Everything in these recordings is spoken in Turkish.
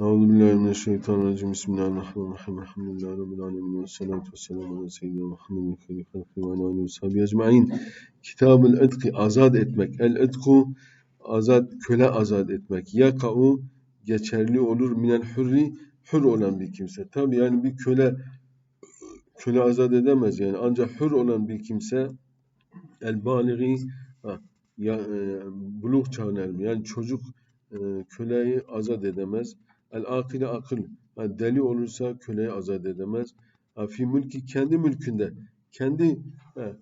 Euzu billahi mineşşeytanirracim. Bismillahirrahmanirrahim. Elhamdülillahi rabbil alamin ve salatu vesselamu ala seyyidina Muhammedin hayri halqi ve ala ve sahbihi ecmaîn. Kitabul etki azat etmek. El etku azat köle azat etmek. Yaka'u geçerli olur minel hürri hür olan bir kimse. Tabi yani bir köle köle azat edemez yani ancak hür olan bir kimse el baligi ya, e, buluk çağına. Yani çocuk e, köleyi azat edemez. El akile akıl. Ha, deli olursa köleyi azat edemez. Ha, fi mülki kendi mülkünde. Kendi ha,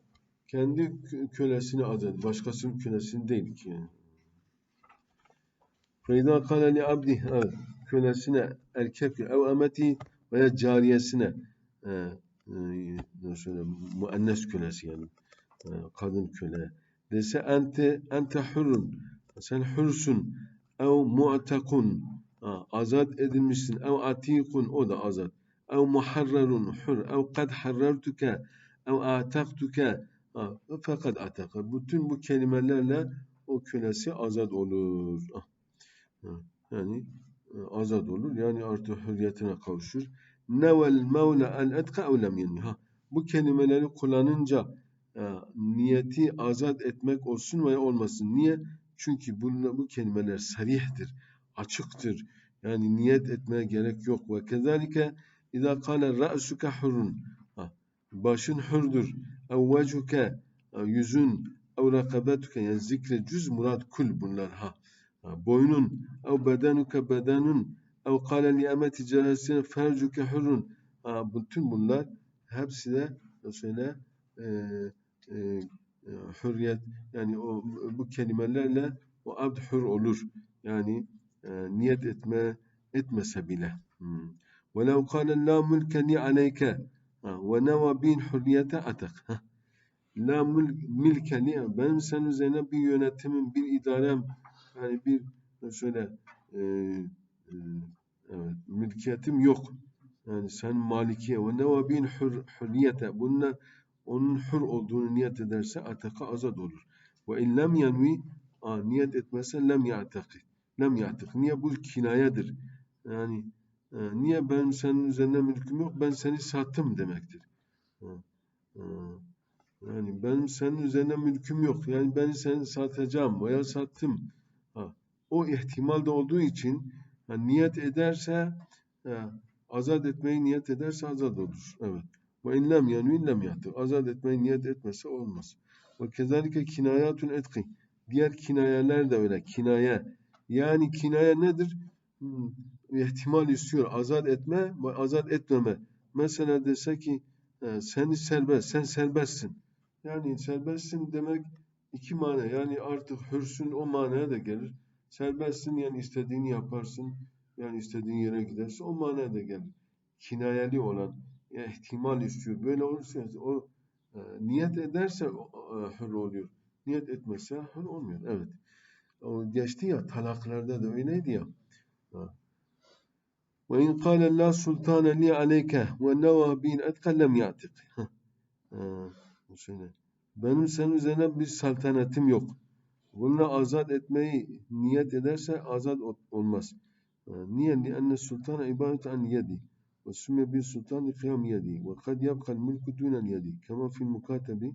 kendi kö- kölesini azat. Başkasının kölesini değil ki. Yani. Feyda kâle li abdi. Kölesine erkek ev emeti veya cariyesine e, e, müennes kölesi yani e, kadın köle dese ente ente hurun sen hürsün ev mu'takun ha, azat edilmişsin. Ev atikun o da azat. Ev muharrarun hür ev kad harrartuke ev ataktuke. Ha, fakat ataka bütün bu kelimelerle o kölesi azat olur. Ah, ha, yani e, azat olur. Yani artık hürriyetine kavuşur. Nevel mevla el etka ev lem yenni. Ha, bu kelimeleri kullanınca e, niyeti azat etmek olsun veya olmasın. Niye? Çünkü bu, bu kelimeler sarihtir, açıktır. Yani niyet etmeye gerek yok. Ve kezalike idâ kâle ra'suke hurun. Başın hürdür. Ev vecuke ha, yüzün ev rakabetuke yani zikre cüz murad kul bunlar ha. boynun ev bedenuke bedenun ev kâle li emeti celasine fercuke hurun. Bütün bunlar hepsi de mesela e, e, e, hürriyet yani o bu kelimelerle o abd hür olur. Yani e, niyet etme etmese bile. Hmm. وَلَوْ قَالَ لَا مُلْكَ لِي عَلَيْكَ وَنَوَى بِنْ حُرِّيَةَ atak. La mülk milke li benim senin üzerine bir yönetimim, bir idarem yani bir şöyle e, e, evet, mülkiyetim yok. Yani sen malikiye ve neva bin hür, hürriyete bununla onun hür olduğunu niyet ederse ataka azad olur. Ve in lem yanvi aa, niyet etmezse lem ya'takid. Lem ya'tak. Niye bu kinayedir? Yani e, niye ben senin üzerine mülküm yok ben seni sattım demektir. Yani benim senin üzerine mülküm yok. Yani ben seni satacağım veya sattım. O ihtimal de olduğu için ha, niyet ederse ha, azat etmeyi niyet ederse azat olur. Evet. Ve in lem yanvi lem yahtı. Azat etmeyi niyet etmezse olmaz. Ve kezalike kinayatun etki. Diğer kinayeler de öyle. Kinaye. Yani kinaye nedir? Hmm, ihtimal istiyor. Azat etme azat etmeme. Mesela dese ki e, seni serbest, sen serbestsin. Yani serbestsin demek iki mana. Yani artık hürsün o manaya da gelir. Serbestsin yani istediğini yaparsın. Yani istediğin yere gidersin. O manaya da gelir. Kinayeli olan ihtimal istiyor. Böyle olursa o e, niyet ederse e, hür oluyor. Niyet etmezse hür olmuyor. Evet o geçti ya talaklarda da öyleydi ya. Ve in kâle la sultâne li aleyke ve nevâ bin etke ya'tik. Şöyle. Benim senin üzerine bir saltanetim yok. Bununla azat etmeyi niyet ederse azat olmaz. Niye? Lianne sultana ibaret an yedi. Ve sümme bir sultan kıyam yedi. Ve kad yabkal mülkü dünel yedi. Kema fil mukatabi.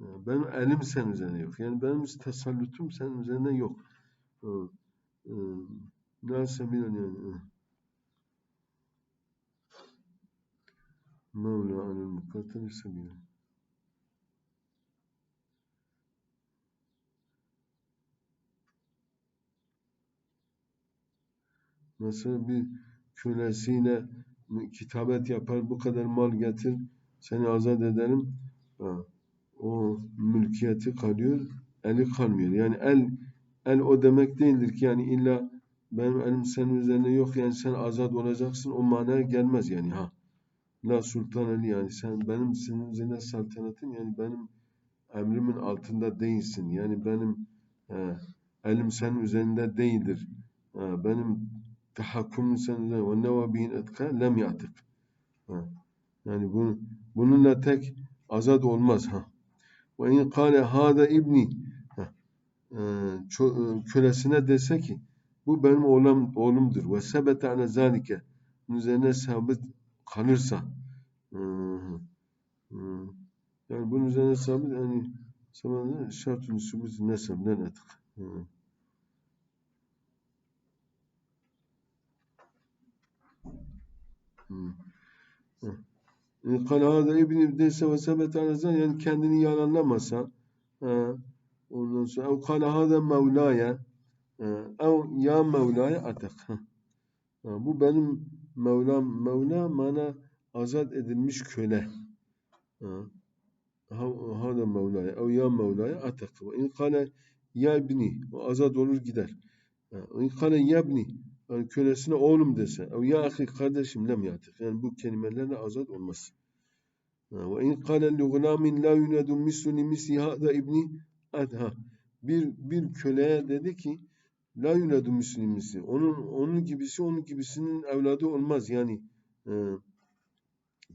Ha, Benim elim senin üzerine yok. Yani benim tasallutum senin üzerine yok. Hı. Hı. Nâse bilen yani. Mevla alel mukatebi sebila. Mesela bir kölesiyle kitabet yapar, bu kadar mal getir, seni azat ederim. Ha, o mülkiyeti kalıyor, eli kalmıyor. Yani el el o demek değildir ki yani illa benim elim senin üzerine yok yani sen azat olacaksın o manaya gelmez yani ha. La sultan Ali yani sen benim senin üzerine saltanatın yani benim emrimin altında değilsin. Yani benim he, elim senin üzerinde değildir. Ha, benim tahakkümüm senin üzerinde ve neva bihin etka lem yatık. Yani bu, bununla tek azat olmaz ha. Ve in kâle hâda ibni ha, e, kölesine dese ki Bu benim oğlum, oğlumdur. Ve sebete ale zalike. Üzerine sabit kalırsa. Yani bunun üzerine sabit yani sabit şartın sübut nesebden etik. Hı. Hı. E, Kal hâzâ ibni dese ve ale zalike yani kendini yalanlamasa ha. Ondan sonra ev kal hâzâ mevlâye ev ya mevlâye atak. Bu benim Mevlam, Mevla mana azat edilmiş köle. Hada Mevla'ya ev ya Mevla'ya atak. Ve in kale ya ibni o azat olur gider. Ha. In kale ya ibni yani kölesine oğlum dese ya ahi kardeşim lem yatık. Yani bu kelimelerle azat olmaz. Ha. Ve in gulamin la yunadu mislu li misli hada ibni adha. Bir, bir köleye dedi ki La yuladu müslimisi. Onun onun gibisi onun gibisinin evladı olmaz yani. E,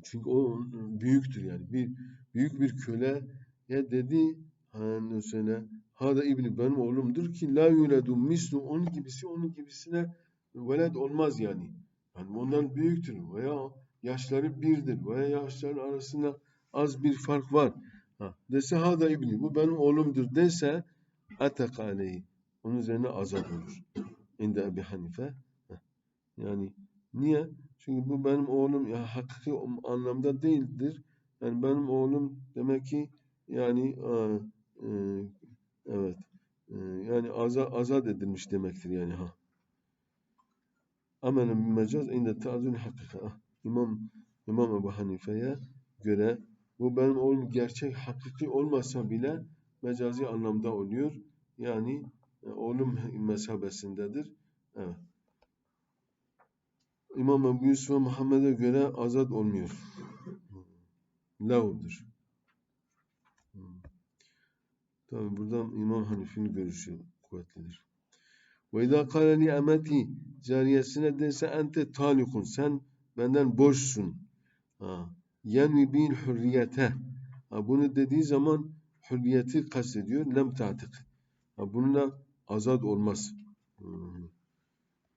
çünkü o büyüktür yani. Bir büyük bir köle ya dedi söyle hada ibni benim oğlumdur ki la yuladu mislu onun gibisi onun gibisine veled olmaz yani. Yani ondan büyüktür veya yaşları birdir veya yaşların arasında az bir fark var. Ha, dese hada ibni bu benim oğlumdur dese atak aleyhi onun üzerine azap olur. İnde Ebi Hanife. Yani niye? Çünkü bu benim oğlum ya hakiki anlamda değildir. Yani benim oğlum demek ki yani e, e, evet e, yani azat, azat edilmiş demektir yani ha. Amelen bir mecaz inde ta'zul hakika. İmam İmam Ebu Hanife'ye göre bu benim oğlum gerçek hakiki olmasa bile mecazi anlamda oluyor. Yani oğlum mesabesindedir. Evet. İmam Ebu Yusuf ve Muhammed'e göre azat olmuyor. Lavdır. Tabi buradan İmam Hanifi'nin görüşü kuvvetlidir. Ve izâ kâle li emeti cariyesine dese ente talikun sen benden boşsun. Yenvi bil hürriyete. Ha, bunu dediği zaman hürriyeti kastediyor. Lem ta'tik. Ha, bununla azad olmaz.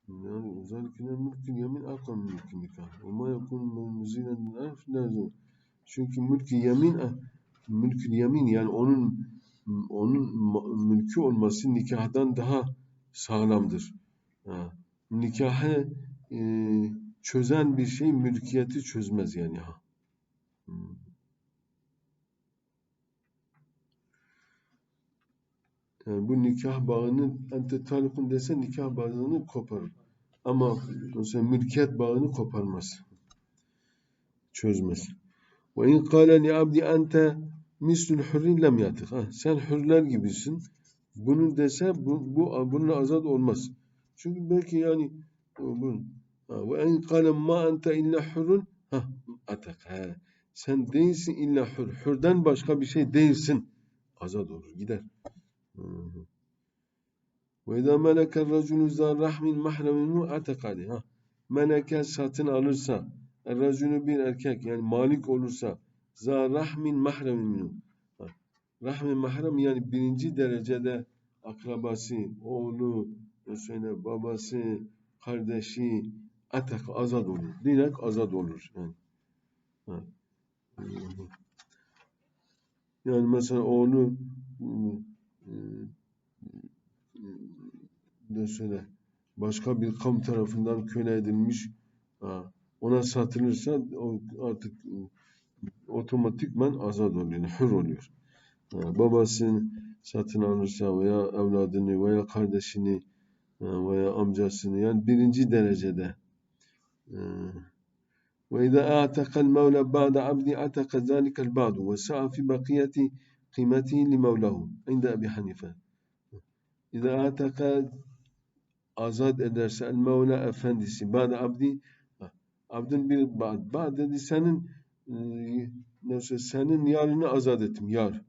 Yani özellikle mülkün yemin akam mülkün nikah. Ve ma yakun min arf lazım. Çünkü mülkü yemin mülkü yemin yani onun onun mülkü olması nikahdan daha sağlamdır. Ha. Nikahı e, çözen bir şey mülkiyeti çözmez yani ha. Yani bu nikah bağını ente talikun dese nikah bağını koparır. Ama mesela mülkiyet bağını koparmaz. Çözmez. Ve in kâle li abdi ente mislul hürrin lem yatık. Ha, sen hürler gibisin. Bunu dese bu, bu bununla azat olmaz. Çünkü belki yani bu ve in kâle ma ente illa hürrün ha atak. Ha. Sen değilsin illa hür. Hürden başka bir şey değilsin. Azat olur. Gider. Ve izâ meleke raculu zâ rahmin mahreminu atekâli. Ha. Meleke satın alırsa, racunu bir erkek yani malik olursa, zâ rahmin mahreminu. Rahmin mahrem yani birinci derecede akrabası, oğlu, söyle babası, kardeşi, atak azad olur. Direkt azad olur. Yani. Yani mesela oğlu söyle başka bir kam tarafından köle edilmiş ona satılırsa o artık otomatikman azad oluyor. Hür oluyor. Yani babasının satın alırsa veya evladını veya kardeşini veya amcasını yani birinci derecede ve izâ a'takal mevla ba'de abdi ataka zâlikel ba'du ve sa'a fi bakiyeti kıymetihi li mevlahu inde Ebi Hanife izâ a'taka azad ederse el mevla efendisi ba'de abdi abdin bir ba'd ba'd senin nasıl senin yarını azat ettim yar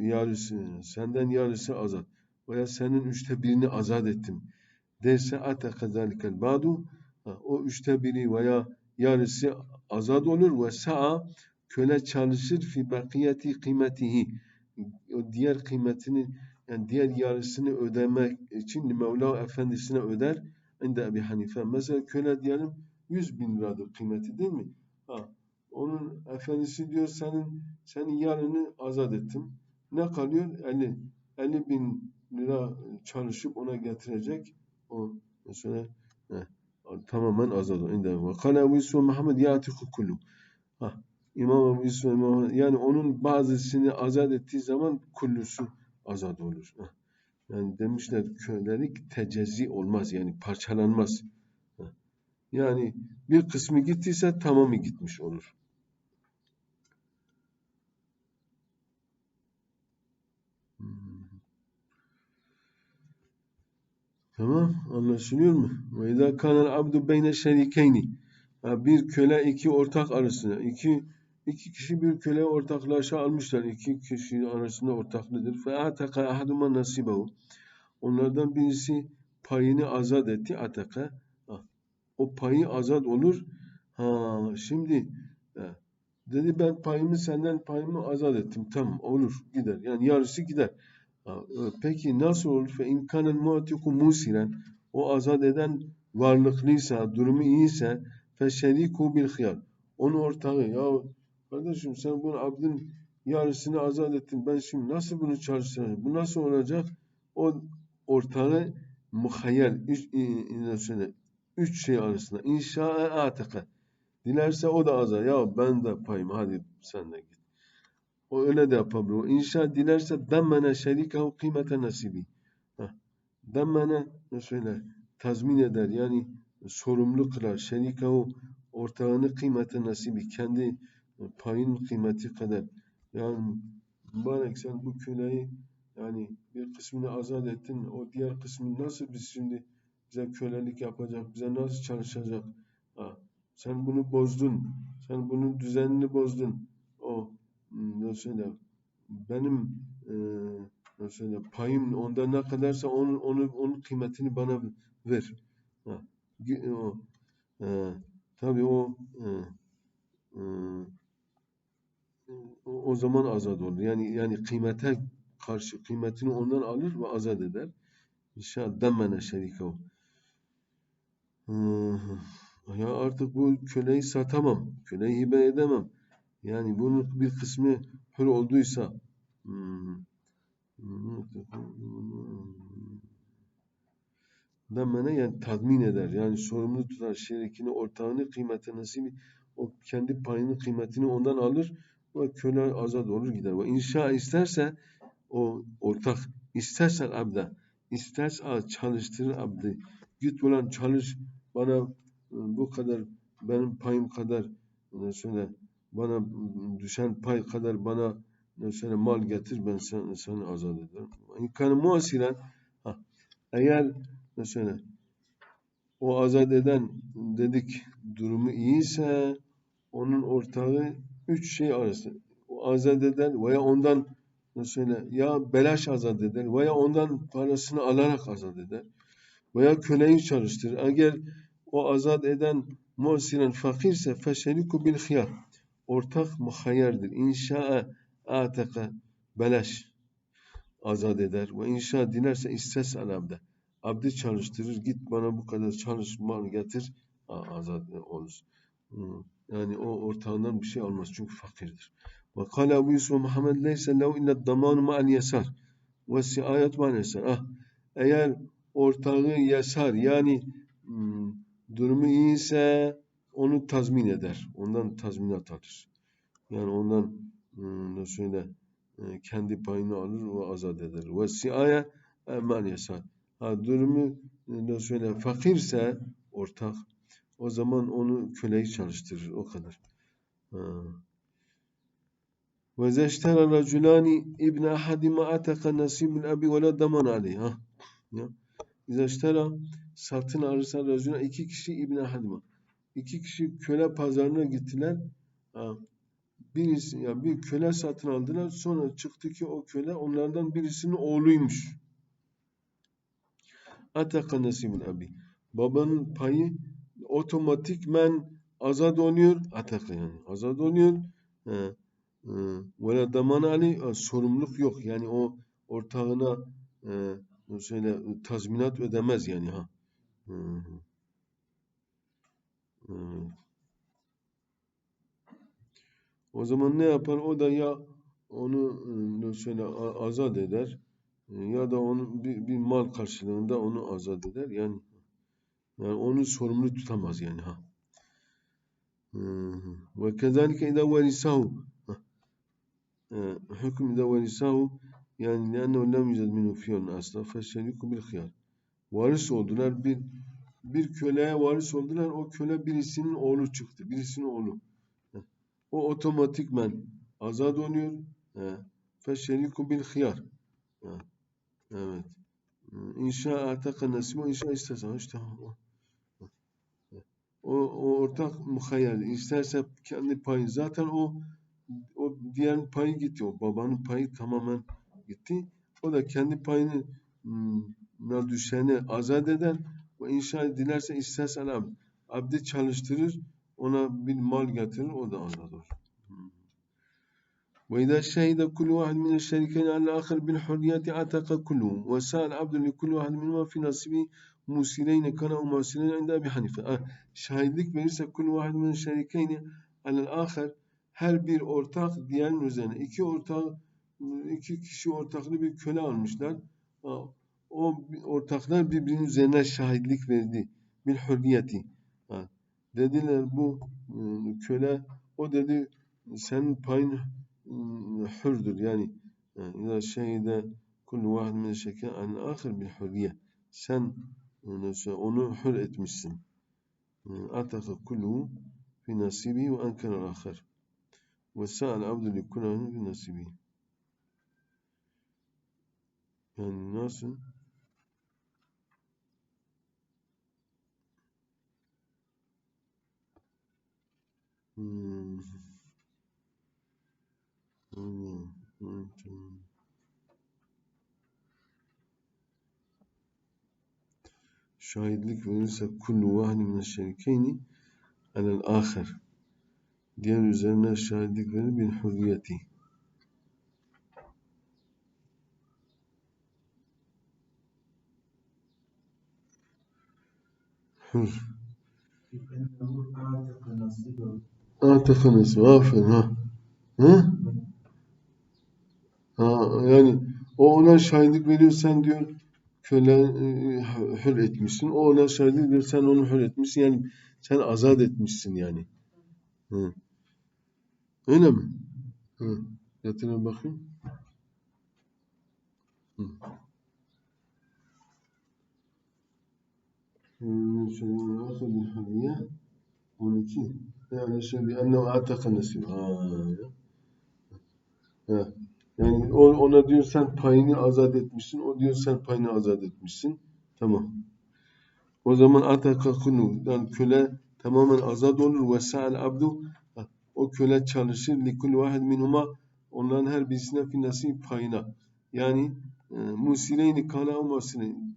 yarısı senden yarısı azat veya senin üçte birini azat ettim derse ataka zalikel ba'du o üçte biri veya yarısı azat olur ve sa'a köle çalışır fi bakiyeti kıymetihi diğer kıymetini yani diğer yarısını ödemek için Mevla efendisine öder. İnde Ebi Hanife. Mesela köle diyelim 100 bin liradır kıymeti değil mi? Onun efendisi diyor senin senin yarını azat ettim. Ne kalıyor? 50, 50 bin lira çalışıp ona getirecek. O mesela heh, tamamen azat olur. İnde ve kale Ebu Yusuf Muhammed yatiku kullu. Ha, İmam Ebu Yusuf İmam, yani onun bazısını azat ettiği zaman kullusu azat olur. Ha. Yani demişler kölelik tecezzi olmaz yani parçalanmaz. Yani bir kısmı gittiyse tamamı gitmiş olur. Tamam anlaşılıyor mu? Ve izâ kânel abdu beyne şerikeyni. Bir köle iki ortak arasında. iki iki kişi bir köle ortaklaşa almışlar. İki kişi arasında ortaklıdır. Fe ataka ahaduma nasibehu. Onlardan birisi payını azat etti. Ataka. O payı azat olur. Ha şimdi dedi ben payımı senden payımı azat ettim. Tamam olur gider. Yani yarısı gider. Peki nasıl olur? Fe imkanel muatiku musiren. O azat eden varlıklıysa, durumu iyiyse fe şeriku bil hıyar. Onun ortağı. Ya kardeşim sen bunu abdin yarısını azat ettin. Ben şimdi nasıl bunu çalıştıracağım? Bu nasıl olacak? O ortağı muhayyel. Üç, üç şey arasında. İnşa'a ataka. Dilerse o da azat. Ya ben de payım. Hadi sen de git. O öyle de yapabilir. İnşa dilerse demmene şerikahu kıymete nasibi. Demmene ne söyler? Tazmin eder. Yani sorumlu kılar. Şerikahu ortağını kıymete nasibi. Kendi payın kıymeti kadar. Yani mübarek sen bu köleyi yani bir kısmını azat ettin. O diğer kısmını nasıl biz şimdi bize kölelik yapacak, bize nasıl çalışacak? Ha, sen bunu bozdun. Sen bunun düzenini bozdun. O hmm, benim e, payım onda ne kadarsa onun onun onun kıymetini bana ver. Ha, gi- o e, tabii o e, e, o, zaman azat olur. Yani yani kıymete karşı kıymetini ondan alır ve azat eder. İnşallah demmene şerikahu. Hı, Ya artık bu köleyi satamam. Köleyi hibe edemem. Yani bunun bir kısmı hür olduysa hmm, demmene yani tazmin eder. Yani sorumlu tutar şerikini, ortağını, kıymeti nasibi o kendi payını, kıymetini ondan alır ve köle azat olur gider. Ve inşa isterse o ortak istersen abda isterse al, çalıştırır abdi. Git ulan çalış bana e, bu kadar benim payım kadar sonra bana düşen pay kadar bana mesela mal getir ben sen, seni azat ederim. İmkanı muasilen ha, eğer mesela o azat eden dedik durumu iyiyse onun ortağı üç şey arası. O azat eden veya ondan mesela ya belaş azat eder veya ondan parasını alarak azat eder veya köleyi çalıştırır. Eğer o azat eden muhsinen fakirse feşeliku bil hiyar. Ortak muhayyerdir. İnşa'a ataka belaş azat eder. Ve inşa dilerse istes abde. Abdi çalıştırır. Git bana bu kadar çalış mal getir. Azat olur. Yani o ortağından bir şey almaz. Çünkü fakirdir. Ve kâle Ebu Yusuf Muhammed leyse lehu illa damanu ma'al yasar. Ve siayet ma'al. Ah, eğer ortağı yasar yani hmm, durumu iyiyse onu tazmin eder. Ondan tazminat alır. Yani ondan hmm, nasıl söyle kendi payını alır ve azat eder. Ve siaya mal yasar. Ha, durumu nasıl söyle fakirse ortak o zaman onu köleyi çalıştırır. O kadar. Ve zeştera raculani ibn ahadima ataka nasibul abi ve la daman aleyh. Ha. Ya. Zeştera satın alırsa raculani iki kişi ibn ahadima. İki kişi köle pazarına gittiler. Ha. Birisi ya bir köle satın aldılar. Sonra çıktı ki o köle onlardan birisinin oğluymuş. Ataka nasibul abi. Babanın payı otomatikmen azad oluyor. Ataka yani azad oluyor. Ee, e, Ve la daman ali sorumluluk yok. Yani o ortağına e, şöyle tazminat ödemez yani ha. Hı hı. Evet. O zaman ne yapar? O da ya onu e, şöyle a- azat eder e, ya da onun bir, bir mal karşılığında onu azat eder. Yani yani onu sorumlu tutamaz yani ha. Hı hı. Ve kezalike idâ verisahu e, hüküm idâ verisahu yani لأنه lem yüzed minhu fiyonun asla feşşeriku bil hıyar. Varis oldular bir bir köleye varis oldular. O köle birisinin oğlu çıktı. Birisinin oğlu. O otomatikmen azad oluyor. Feşşeriku bil hıyar. Evet. İnşa ataka nasibu inşa istese. İşte. O, o ortak muhayyel. İsterse kendi payı. Zaten o o diğer payı gitti. O babanın payı tamamen gitti. O da kendi payını na düşeni azat eder ve inşa dilerse isterse abd. Abdi çalıştırır, ona bir mal getirir, o da azat olur. وإذا شهد كل واحد من الشريكين على الآخر بالحرية عتق كلهم وساء العبد لكل واحد منهما في نصيبه مسيرين كانوا مسيرين عند أبي حنيفة. Ah, şahitlik verirse kul vahid min şerikeyni alel ahir her bir ortak diğerinin üzerine iki ortak iki kişi ortaklı bir köle almışlar. o ortaklar birbirinin üzerine şahitlik verdi. Bil hürriyeti. Dediler bu ıı, köle o dedi senin payın ıı, hürdür yani İza şehide kullu vahid min şeker an ahir bil hürriye. Sen onu hür etmişsin. Ataka kullu fi nasibi ve ankara ahir. Ve sa'al abdu li kullu fi nasibi. Yani nasıl? Hmm. Hmm. Hmm. Şahitlik verirse kullu vahdi min şerikeyni alel ahir. Diğer üzerine şahitlik verir bil hürriyeti. Hür. Atıfı nasıl? Aferin ha. Hı? Ha, yani o ona şahitlik veriyor sen diyor köle e, hür etmişsin. O ona şahitlik veriyor sen onu hür etmişsin. Yani sen azat etmişsin yani. Hı. Öyle mi? Hı. Yatına bakayım. Hı. Şöyle bir 12. Yani şimdi anne ataka nasip. Yani ona diyor sen payını azat etmişsin. O diyor sen payını azat etmişsin. Tamam. O zaman ataka kunu. Yani köle tamamen azat olur. Ve sa'al abdu. O köle çalışır. Likul vahid minhuma. Onların her birisine fi payına. Yani e, musireyni kana musireyni.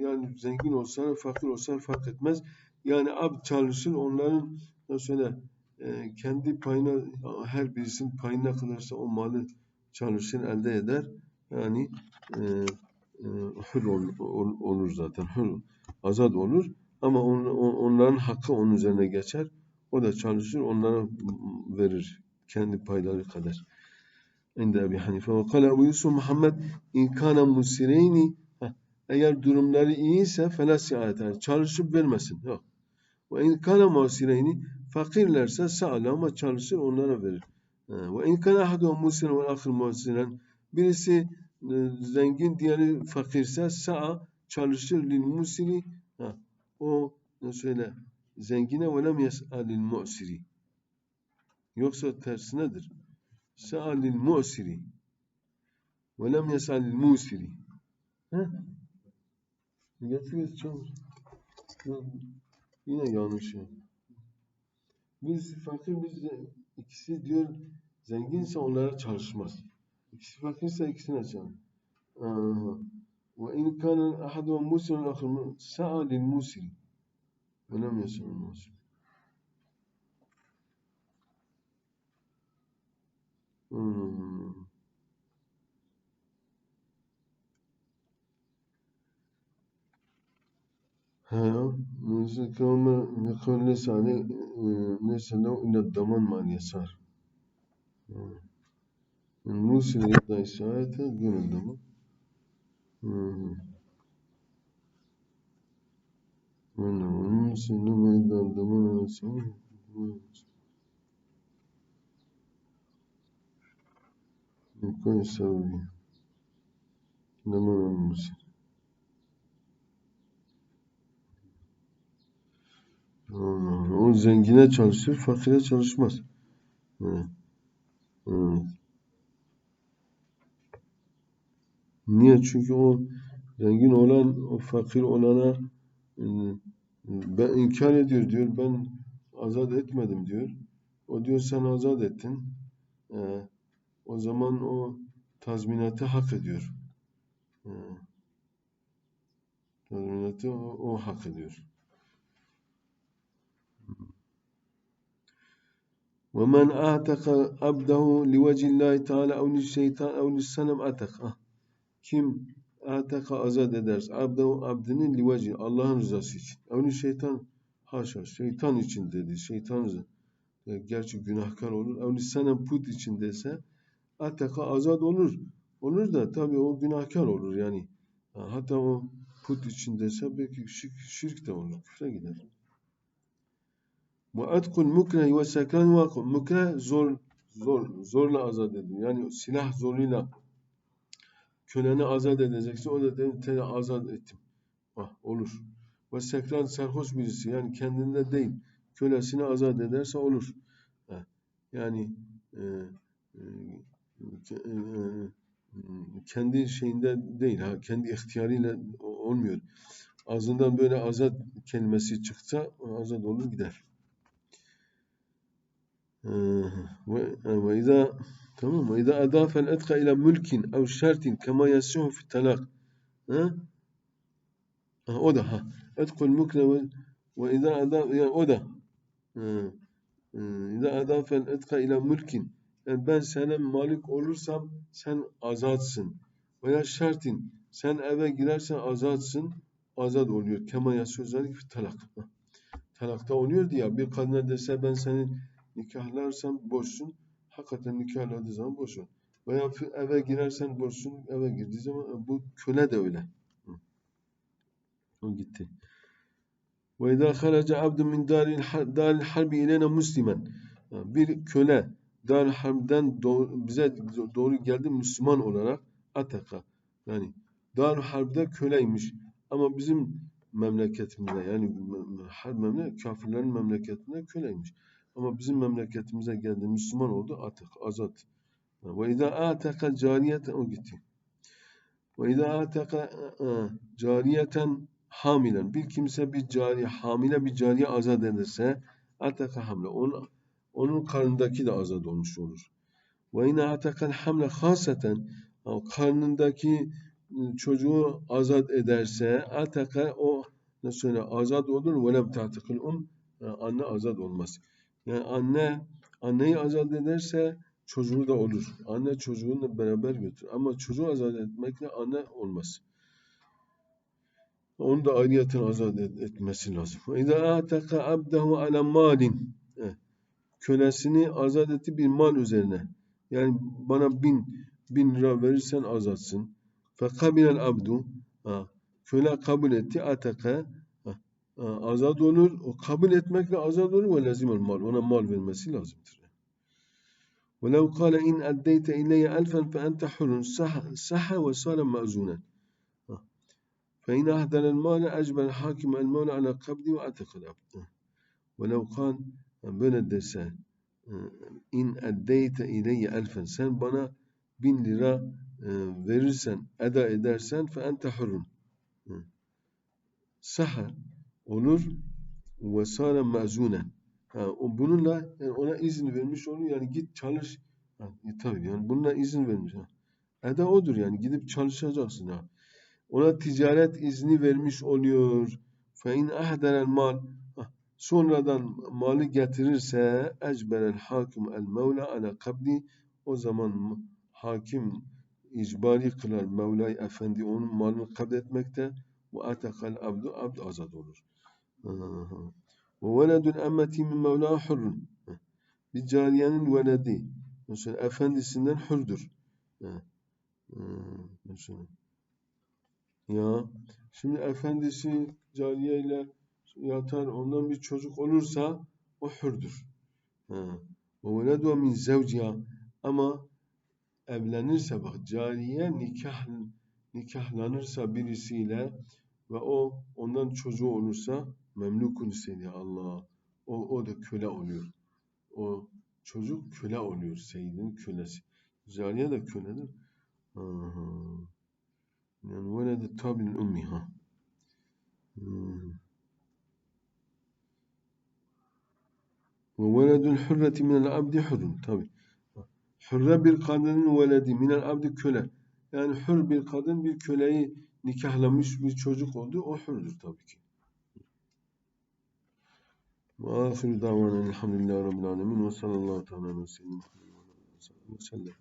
Yani zengin olsa fakir olsa fark etmez. Yani ab çalışır. Onların şöyle e, kendi payına her birisinin payına kadarsa o malı çalışır elde eder. Yani e, e, hür ol, ol, olur zaten. Hür, azad olur. Ama on, on, onların hakkı onun üzerine geçer. O da çalışır, onlara verir. Kendi payları kadar. İnde Ebi Hanife. Ve kale Ebu Yusuf Muhammed in kana musireyni eğer durumları iyiyse fela siayet çalışıp vermesin. Yok. Ve in kana musireyni fakirlerse sağla çalışır onlara verir. Ve in kana ahadu musiren ve ahir musiren birisi e, zengin diğeri fakirse sa'a çalışır lil musiri o söyle zengine ve lem yes'al lil mu'siri yoksa tersinedir sa'a lil mu'siri ve lem yes'al lil musiri Getiriyoruz çok. Yine yanlış ya. Biz fakir biz ikisi diyor zenginse onlara çalışmaz. İkisi fakirse ikisine çalışır. Ve in kana ahadu muslimen ahir sa'a lil muslim. Ve lem yas'a lil muslim. Hmm. Ha, kavme ve kavle sani neyse lev ile daman mal yasar. Musil yadda işareti gönül daman. Bueno, musil lev ile daman yasar. Koy savi. Daman musil. O zengine çalışır, fakire çalışmaz. Niye? Çünkü o zengin olan, o fakir olana e, ben inkar ediyor diyor. Ben azat etmedim diyor. O diyor sen azat ettin. Ee, o zaman o tazminatı hak ediyor. Ee, tazminatı o, o hak ediyor. ومن أعتق عبده لوجه الله تعالى أو للشيطان أو للسنم أعتق kim ataka azat ederse abdehu abdinin livacı Allah'ın rızası için. Evni şeytan haşa şeytan için dedi. Şeytan e, gerçi günahkar olur. Evni senem put için dese ataka azat olur. Olur da tabii o günahkar olur yani. Hatta o put için dese belki şirk, şirk de olur. Küfre gider. Mu'atkul mukrehi ve sekran ve mukre zor zor zorla azat ediyor. Yani silah zoruyla köleni azat edecekse o da dedim te azat ettim. Ah, olur. Ve sekran sarhoş birisi yani kendinde değil kölesini azat ederse olur. Yani e, e, e, kendi şeyinde değil ha kendi ihtiyarıyla olmuyor. Ağzından böyle azat kelimesi çıksa azat olur gider. وإذا تمام وإذا أضاف العتق إلى ملك أو شرط كما يصح في الطلاق ها o da ha etkul mukne ve ve izâ adâ yani o da izâ adâfel etka ila mülkin yani ben sana malik olursam sen azatsın veya şartin sen eve girersen azatsın azat oluyor kema yazıyor zaten talak talakta oluyor diye bir kadına dese ben senin nikahlarsan boşsun. Hakikaten nikahladığı zaman boşsun. Veya eve girersen boşsun. Eve girdiği zaman bu köle de öyle. O gitti. Ve izâ kharaca abdun min dâril harbi ileyne muslimen. Bir köle dar harbden bize doğru geldi Müslüman olarak ataka. Yani dar harbde köleymiş. Ama bizim memleketimizde yani harp memleket kafirlerin memleketinde köleymiş. Ama bizim memleketimize geldi, Müslüman oldu, atık, azat. Ve izâ âteka cariyeten, o gitti. Ve izâ âteka e, cariyeten hamilen, bir kimse bir cariye, hamile bir cariye azat ederse, ataka hamle, onun, onun karnındaki de azat olmuş olur. Ve yine atakal hamle haseten, karnındaki e, çocuğu azat ederse, ataka o nasıl söyle azat olur, ve lem ta'tikil um, e, anne azat olmaz. Yani anne anneyi azat ederse çocuğu da olur. Anne çocuğunu beraber götür. Ama çocuğu azat etmekle anne olmaz. Onu da ayrıyeten azat etmesi lazım. İza ataka abdehu ala malin. Kölesini azat etti bir mal üzerine. Yani bana bin, bin lira verirsen azatsın. Fekabilel abdu. Köle kabul etti. Ataka azad olur. O kabul etmekle azad olur ve lazim mal. Ona mal vermesi lazımdır. ولو قال إن أديت إلي ألفا فأنت حر صح, صح وصار مأزونا فإن أهدر المال أجبر الحاكم المال على قبضي وأعتق العبد ولو قال böyle dese in eddeyte ileyye elfen sen bana bin lira verirsen eda edersen fe ente hurun saha olur ve sâre me'zûnen. Bununla yani ona izin vermiş olur yani git çalış. Ha, e, tabii yani bununla izin vermiş. Ha. Eda odur yani gidip çalışacaksın ha. Ona ticaret izni vermiş oluyor. Fe in ahderel mal sonradan malı getirirse ecberel hakim el mevla ala kabli o zaman hakim icbari kılar Mevla Efendi onun malını kabul etmekte Ve atakal abdu abd azad olur. Ve veledul emmeti min mevla hurrun. Bir cariyenin veledi. Mesela efendisinden hürdür. Mesela. Ya şimdi efendisi cariyeyle yatar ondan bir çocuk olursa o hürdür. Veledu min zevciha ama evlenirse bak cariye nikah nikahlanırsa birisiyle ve o ondan çocuğu olursa memlukun seni Allah o, o da köle oluyor. O çocuk köle oluyor. Seyyidin kölesi. Cariye de köledir. Aha. Yani veledi tabin ummiha. Ve veledül hürreti minel abdi hürrün. Tabi. Hürre bir kadının veledi minel abdi köle. Yani hür bir kadın bir köleyi nikahlamış bir çocuk oldu. O hürdür tabii ki. Ve ahiru davana elhamdülillahi rabbil alemin ve sallallahu teala aleyhi ve sellem.